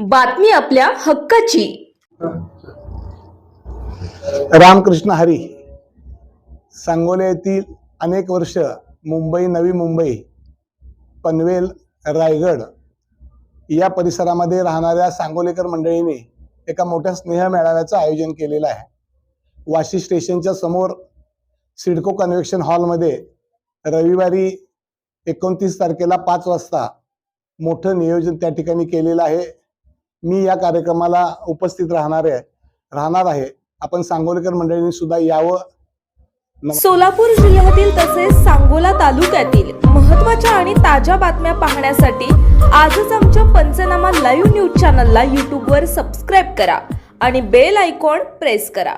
बातमी आपल्या हक्काची. रामकृष्ण हरी सांगोले येथील अनेक वर्ष मुंबई नवी मुंबई पनवेल रायगड या परिसरामध्ये राहणाऱ्या सांगोलेकर मंडळीने एका मोठ्या स्नेह मेळाव्याचं आयोजन केलेलं आहे. वाशी स्टेशनच्या समोर सिडको कन्व्हेक्शन हॉलमध्ये रविवारी एकोणतीस तारखेला पाच वाजता मोठं नियोजन त्या ठिकाणी केलेलं आहे. मी या कार्यक्रमाला उपस्थित राहणार आहे. राहणार आहे. आपण सांगोलेकर मंडळींनी सुद्धा यावं. सोलापूर जिल्ह्यातील तसेच सांगोला तालुक्यातील महत्त्वाच्या आणि ताज्या बातम्या पाहण्यासाठी आजच आमच्या पंचनामा लाईव्ह न्यूज चॅनलला यूट्यूबवर सबस्क्राईब करा आणि बेल आयकॉन प्रेस करा.